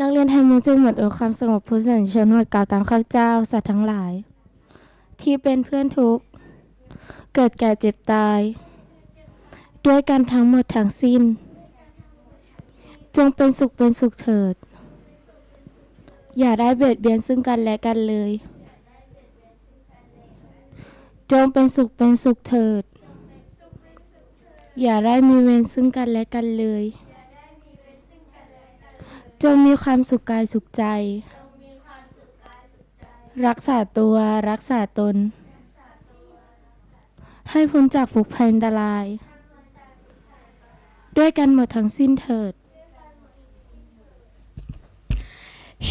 นักเรียนไทยมุสลิมหมดอดความสงบพุทธศาสนิกชนหมดกล่าวตามข้าเจ้าสัตว์ทั้งหลาย ที่เป็นเพื่อนทุกข์ เกิดแก่เจ็บตาย ด้วยกันทั้งหมดทั้งสิ้น จงเป็นสุขเป็นสุขเถิด อย่าได้เบียดเบียนซึ่งกันและกันเลย จงเป็นสุขเป็นสุขเถิด อย่าได้มีเวรซึ่งกันและกันเลย จงมีความสุขกายสุขใจ รักษาตัวรักษาตน ให้พ้นจากภุกภัยอันตราย ด้วยกันหมดทั้งสิ้นเถิด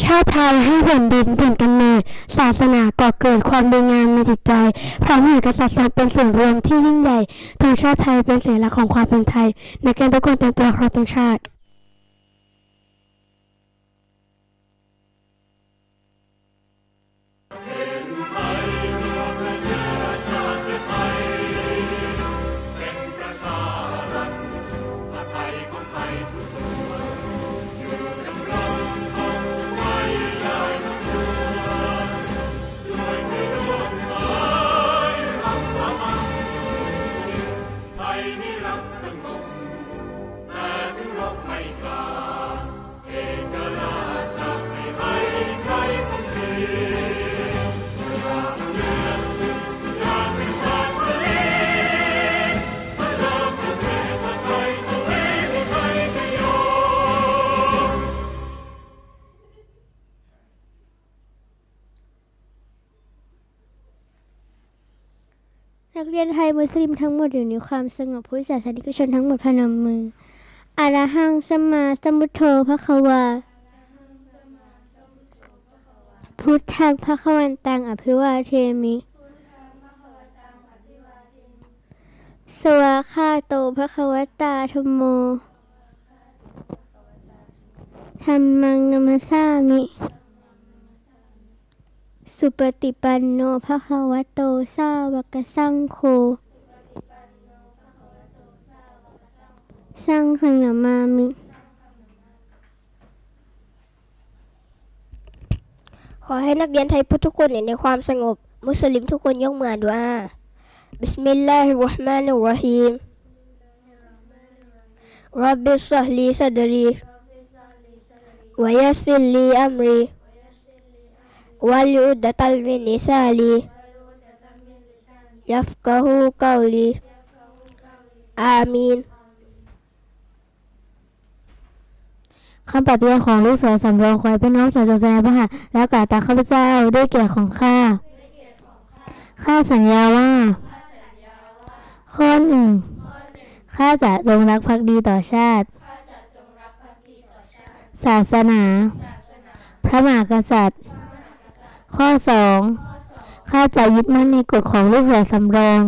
ชาติไทยให้แผ่นดินถิ่นกำเนิดศาสนาก่อเกิดความดีงามในจิตใจพระมหากษัตริย์ทรงเป็นส่วนรวมที่ยิ่งใหญ่ทางชาติไทยเป็นสัญลักษณ์ของความเป็นไทยในการทุกคนเต็มตัวคารพธงชาติ ทั้งหมดอยู่ในความสงบพุทธศาสนิกชนทั้งหมดพนมมืออะระหังสมมาสัมพุทโธพระควา พุทธังพระควันตังอภิวาเทมิ สวาคาโตพระควตาธมโมธรรมังนัมสสามิ สุปฏิปันโนภะคะวะโตสาวกสังโฆ สังฆังนามามิขอให้นักเรียนไทยพุทธทุกคนอยู่ในความสงบ มุสลิมทุกคนยกมือดูอาบิสมิลลาฮิรเราะห์มานิรเราะฮีมรับบิสฮลีซัดรีวะยัสซิรลีอัมรีวัลยุดดะตัลมินนิซาลียัฟกะฮูกาวลีอามีน คำปฏิญาณของลูกเสือสำรองควายเป็นน้องสาวจงใจพระหะแล้วกล่าวตาข้าพเจ้าด้วยเกียรติของข้า ข้าสัญญาว่า ข้อหนึ่ง ข้าจะจงรักภักดีต่อชาติ ศาสนา พระมหากษัตริย์ ข้อสอง ข้าจะยึดมั่นในกฎของลูกเสือสำรอง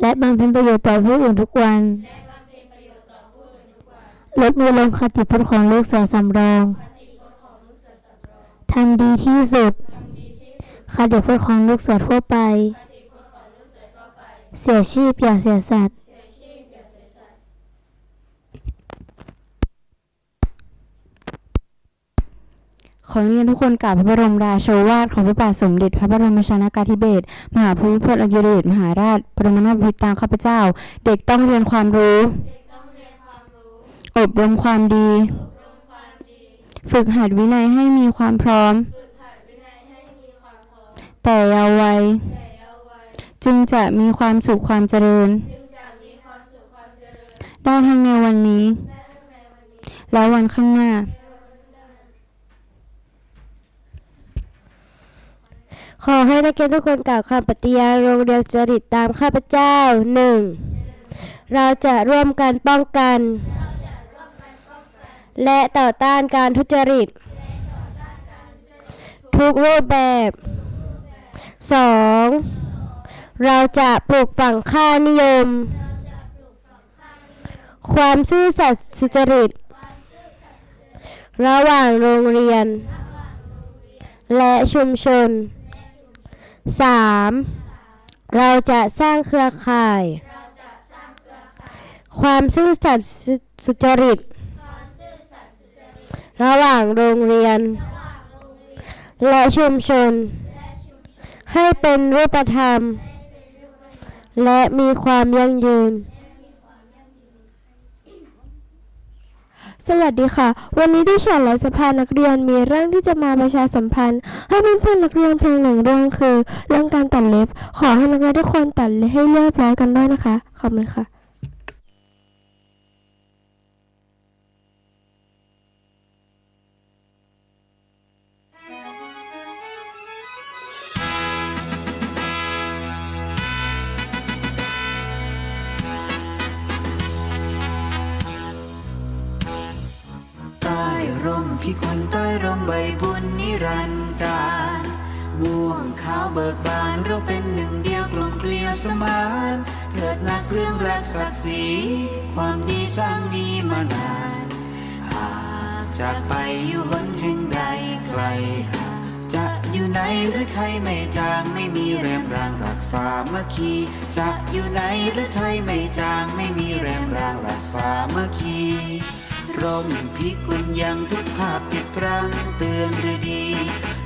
และบำเพ็ญประโยชน์ต่อผู้อื่นทุกวัน ลดมือลงคติพจน์ของลูกเสือสำรองทำดีที่สุดคติพจน์ของลูกเสือทั่วไป เสียชีพอย่าเสียสัตว์ขอเรียนทุกคนกราบพระบรมราโชวาทของพระบาทสมเด็จพระบรมชนากาธิเบศรมหาภูมิพลอดุลยเดชมหาราชบรมนาพิตรตามข้าพเจ้า เด็กต้องเรียนความรู้ อบรมความดี ฝึกหัดวินัยให้มีความพร้อม แต่เยาว์วัย จึงจะมีความสุขความเจริญ ได้ทั้งในวันนี้ และวันข้างหน้า ขอให้นักเรียนทุกคนกล่าวคำปฏิญาณโรงเรียนจริตตามข้าพเจ้าหนึ่งเราจะร่วมกันป้องกัน และต่อต้านการทุจริต ทุกรูปแบบสองเราจะปลูกฝังค่านิยม ความซื่อสัตย์สุจริต ระหว่างโรงเรียน และชุมชน 3. เราจะสร้างเครือข่าย ความซื่อสัตย์สุจริต ระหว่างโรงเรียน และชุมชน ให้เป็นรูปธรรม และมีความยั่งยืน สวัสดีค่ะ วันนี้ที่ฉันและสภานักเรียนมีเรื่องที่จะมาประชาสัมพันธ์ ให้เพื่อนๆนักเรียนเพียงหนึ่งเรื่องคือ เรื่องการตัดเล็บ ขอให้นักเรียนทุกคนตัดเล็บให้เรียบร้อยกันด้วยนะคะ ขอบคุณค่ะ พิกุลใต้ร่มใบบุญนิรันดร์การม่วงขาวเบิกบานเราเป็นหนึ่งเดียวกลมเกลียวสมานเกิดนักเรื่องรักศักดิ์ศรีความดีสร้างมีมานาน หากจากไปอยู่หนแห่งใดไกลหางจะอยู่ไหนหรือใครไม่จางไม่มีแรมรางรักสามัคคี จะอยู่ไหนหรือใครไม่จางไม่มีแรมรางรักสามัคคี ร่มพิกุลยังทุกภาพติดรังเตือนหรือดี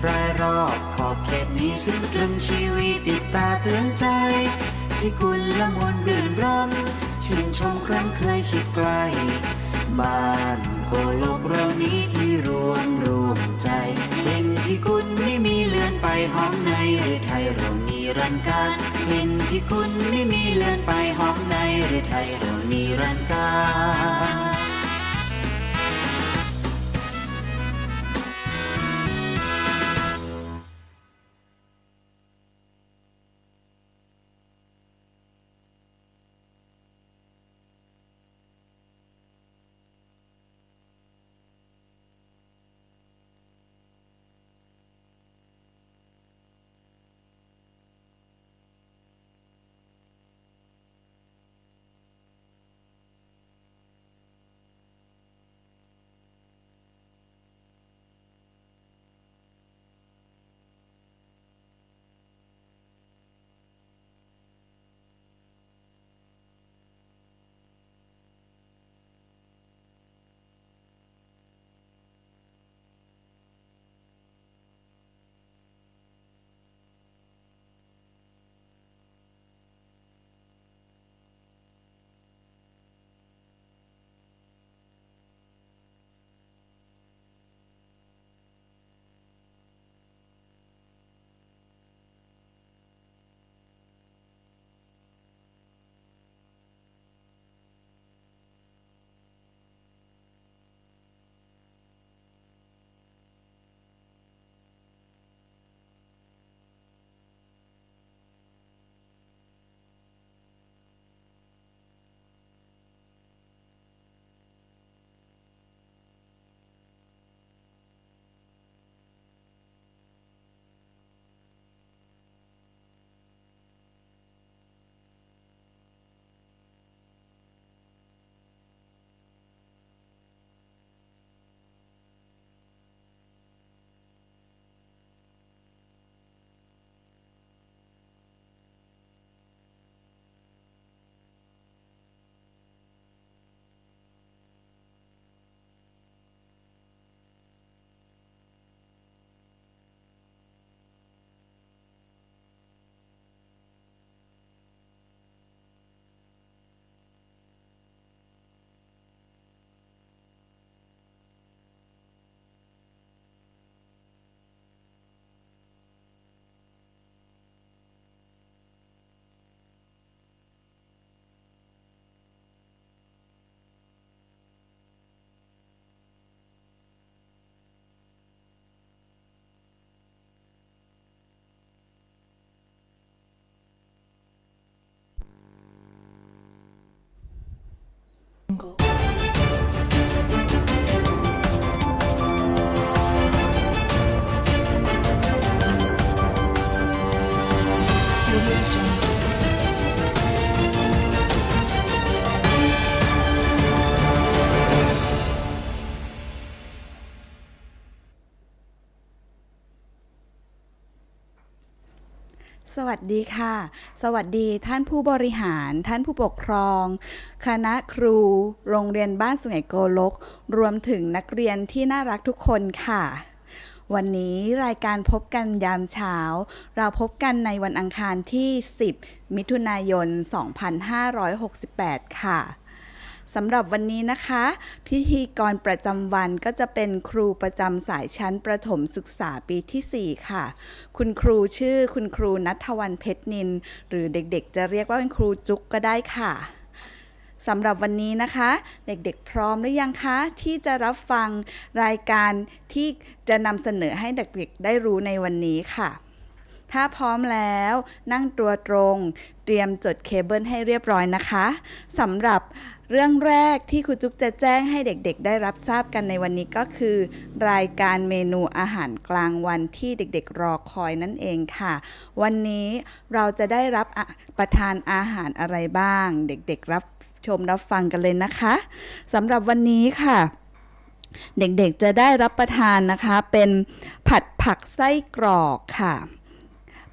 รายรอบขอบเขตนี้ซึ่งตรึงชีวิตติดตาเตือนใจพิกุลละมุนรื่นรมชื่นชมครั้งเคยชิดไกล บ้านโกโลกเรานี้ที่รวมรวมใจ เป็นพิกุลไม่มีเลื่อนไปหอมในหรือไทยเรานีรันการเป็นพิกุลไม่มีเลื่อนไปหอมในหรือไทยเรานีรันการ ส สวัสดีค่ะ สวัสดีท่านผู้บริหาร ท่านผู้ปกครอง คณะครู โรงเรียนบ้านสุไหงโกลก รวมถึงนักเรียนที่น่ารักทุกคนค่ะ วันนี้รายการพบกันยามเช้า เราพบกันในวันอังคารที่ 10 มิถุนายน 2568 ค่ะ สำหรับวันนี้นะคะ พิธีกรประจำวันก็จะเป็นครูประจำสายชั้นประถมศึกษาปีที่ 4 ค่ะ คุณครูชื่อคุณครูนัทวันเพชรนิน หรือเด็กๆ จะเรียกว่าเป็นครูจุ๊กก็ได้ค่ะสำหรับวันนี้นะคะ เด็กๆพร้อมหรือยังคะ ที่จะรับฟังรายการที่จะนำเสนอให้เด็กๆได้รู้ในวันนี้ค่ะ ถ้าพร้อมแล้วนั่งตัวตรง เตรียมจดเคเบิลให้เรียบร้อยนะคะสำหรับ เรื่องแรกที่ครูจุ๊กจะแจ้งให้เด็กๆ ได้รับทราบกันในวันนี้ก็คือ รายการเมนูอาหารกลางวันที่เด็กๆ รอคอยนั่นเองค่ะ วันนี้เราจะได้รับประทานอาหารอะไรบ้าง เด็กๆ รับชมรับฟังกันเลยนะคะสำหรับวันนี้ค่ะ เด็กๆจะได้รับประทานนะคะ เป็นผัดผักไส้กรอกค่ะ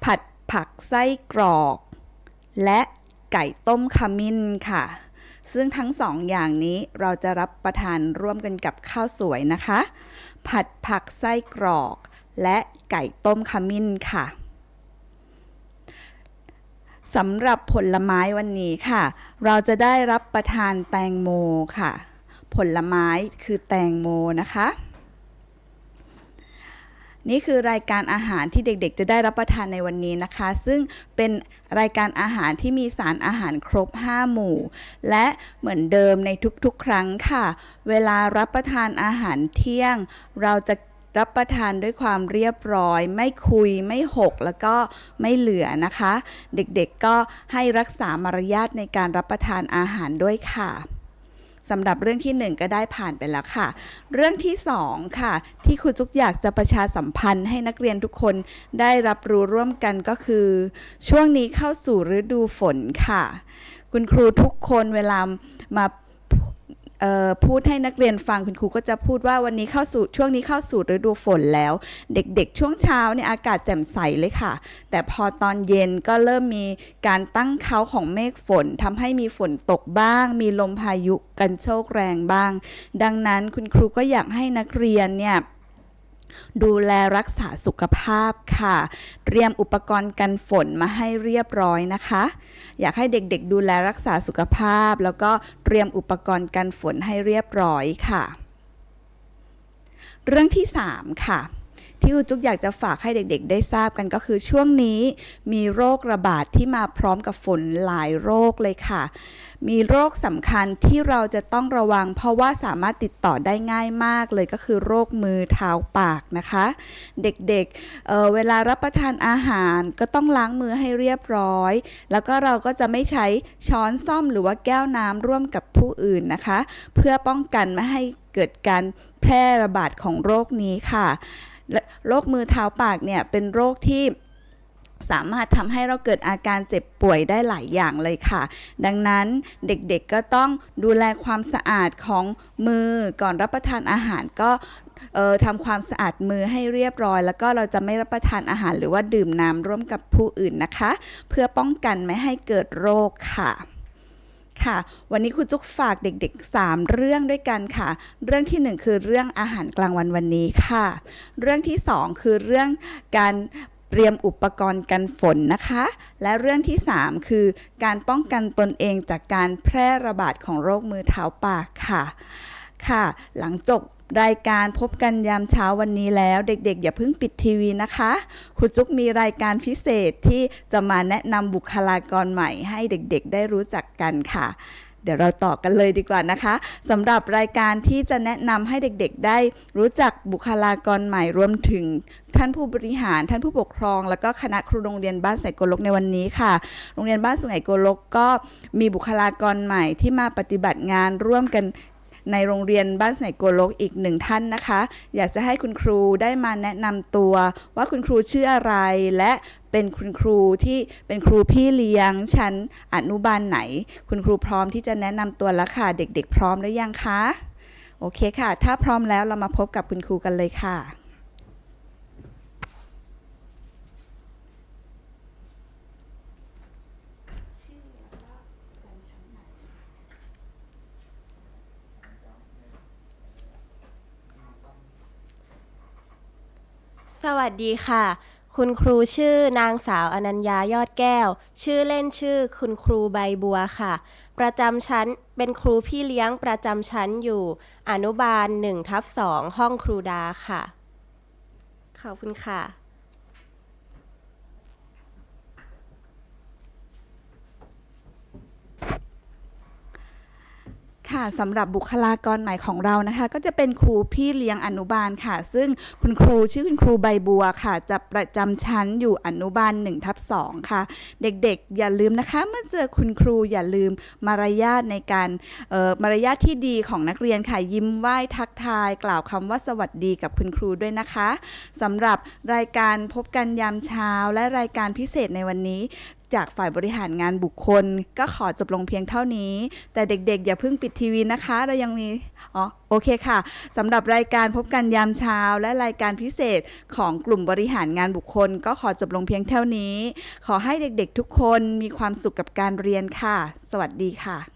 ผัดผักไส้กรอก และไก่ต้มขมิ้นค่ะ ซึ่งทั้งสองอย่างนี้เราจะรับประทานร่วมกันกับข้าวสวยนะคะ ผัดผักไส้กรอก และไก่ต้มขมิ้นค่ะสำหรับผลไม้วันนี้ค่ะ เราจะได้รับประทานแตงโมค่ะ ผลไม้คือแตงโมนะคะ นี่คือรายการอาหารที่เด็กๆ จะได้รับประทานในวันนี้นะคะ ซึ่งเป็นรายการอาหารที่มีสารอาหารครบ 5 หมู่ และเหมือนเดิมในทุกๆ ครั้งค่ะ เวลารับประทานอาหารเที่ยง เราจะรับประทานด้วยความเรียบร้อย ไม่คุยไม่หกแล้วก็ไม่เหลือนะคะ เด็กๆก็ให้รักษามารยาทในการรับประทานอาหารด้วยค่ะ สำหรับเรื่องที่หนึ่งก็ได้ผ่านไปแล้วค่ะ เรื่องที่สองค่ะ ที่ครูจุกอยากจะประชาสัมพันธ์ให้นักเรียนทุกคนได้รับรู้ร่วมกันก็คือ ช่วงนี้เข้าสู่ฤดูฝนค่ะ คุณครูทุกคนเวลามา พูดให้นักเรียนฟังคุณครูก็จะพูดว่าวันนี้เข้าสู่ช่วงนี้เข้าสู่ฤดูฝนแล้ว เด็กๆ ช่วงเช้าเนี่ยอากาศแจ่มใสเลยค่ะ แต่พอตอนเย็นก็เริ่มมีการตั้งเขาของเมฆฝนทำให้มีฝนตกบ้าง มีลมพายุกันโชกแรงบ้าง ดังนั้นคุณครูก็อยากให้นักเรียนเนี่ย ดูแลรักษาสุขภาพค่ะ เตรียมอุปกรณ์กันฝนมาให้เรียบร้อยนะคะ อยากให้เด็กๆ ดูแลรักษาสุขภาพ แล้วก็เตรียมอุปกรณ์กันฝนให้เรียบร้อยค่ะ เรื่องที่ 3 ค่ะ ที่ครูจุกอยากจะฝากให้เด็กๆ ได้ทราบกันก็คือช่วงนี้มีโรคระบาดที่มาพร้อมกับฝนหลายโรคเลยค่ะ มีโรคสำคัญที่เราจะต้องระวัง เพราะว่าสามารถติดต่อได้ง่ายมากเลยก็คือโรคมือเท้าปากนะคะ เด็กๆเเวลารับประทานอาหารก็ต้องล้างมือให้เรียบร้อย แล้วก็เราก็จะไม่ใช้ช้อนซ่อมหรือว่าแก้วน้ำร่วมกับผู้อื่นนะคะ เพื่อป้องกันไม่ให้เกิดการแพร่ระบาดของโรคนี้ค่ะ โรคมือเท้าปากเนี่ยเป็นโรคที่สามารถทำให้เราเกิดอาการเจ็บป่วยได้หลายอย่างเลยค่ะ ดังนั้นเด็กๆก็ต้องดูแลความสะอาดของมือก่อนรับประทานอาหารก็ทำความสะอาดมือให้เรียบร้อย แล้วก็เราจะไม่รับประทานอาหารหรือว่าดื่มน้ำร่วมกับผู้อื่นนะคะ เพื่อป้องกันไม่ให้เกิดโรคค่ะ ค่ะ วันนี้ครูจุ๊กฝากเด็กๆ 3 เรื่องด้วยกันค่ะ เรื่องที่ 1 คือเรื่องอาหารกลางวันวันนี้ค่ะ เรื่องที่ 2 คือเรื่องการเตรียมอุปกรณ์กันฝนนะคะ และเรื่องที่ 3 คือการป้องกันตนเองจากการแพร่ระบาดของโรคมือเท้าปากค่ะ ค่ะ หลังจบ รายการพบกันยามเช้าวันนี้แล้ว เด็กๆ อย่าเพิ่งปิดทีวีนะคะครูจุกมีรายการพิเศษที่จะมาแนะนำบุคลากรใหม่ให้เด็กๆ ได้รู้จักกันค่ะ เดี๋ยวเราต่อกันเลยดีกว่านะคะสำหรับรายการที่จะแนะนำให้เด็กๆ ได้รู้จักบุคลากรใหม่รวมถึงท่านผู้บริหารท่านผู้ปกครอง แล้วก็คณะครูโรงเรียนบ้านไสโกลกในวันนี้ค่ะ โรงเรียนบ้านสุไหงโกลกก็มีบุคลากรใหม่ที่มาปฏิบัติงานร่วมกัน ในโรงเรียนบ้านไสโกลกอีกหนึ่งท่านนะคะ อยากจะให้คุณครูได้มาแนะนำตัว ว่าคุณครูชื่ออะไรและเป็นคุณครูที่เป็นครูพี่เลี้ยงชั้นอนุบาลไหน คุณครูพร้อมที่จะแนะนำตัวแล้วค่ะ เด็กๆ พร้อมหรือยังคะ โอเคค่ะ ถ้าพร้อมแล้วเรามาพบกับคุณครูกันเลยค่ะ สวัสดีค่ะ คุณครูชื่อนางสาวอนัญญายอดแก้ว ชื่อเล่นชื่อคุณครูใบบัวค่ะ ประจำชั้นเป็นครูพี่เลี้ยงประจำชั้นอยู่ อนุบาล1ทับ2ห้องครูดาค่ะ ขอบคุณค่ะ ค่ะสำหรับบุคลากรใหม่ของเรานะคะ ก็จะเป็นครูพี่เลี้ยงอนุบาลค่ะ ซึ่งคุณครูชื่อคุณครูใบบัวค่ะ จะประจำชั้นอยู่อนุบาล1ทับ2ค่ะ เด็กๆ อย่าลืมนะคะ เมื่อเจอคุณครูอย่าลืมมารยาทในการเอ่อมารยาทที่ดีของนักเรียนค่ะ ยิ้มไหว้ทักทาย กล่าวคำว่าสวัสดีกับคุณครูด้วยนะคะสำหรับรายการพบกันยามเช้าและรายการพิเศษในวันนี้ จากฝ่ายบริหารงานบุคคล ก็ขอจบลงเพียงเท่านี้ แต่เด็กๆ อย่าเพิ่งปิดทีวีนะคะ เรายังมี อ๋อ โอเคค่ะสำหรับรายการพบกันยามเช้า และรายการพิเศษของกลุ่มบริหารงานบุคคล ก็ขอจบลงเพียงเท่านี้ ขอให้เด็กๆทุกคนมีความสุขกับการเรียนค่ะ สวัสดีค่ะ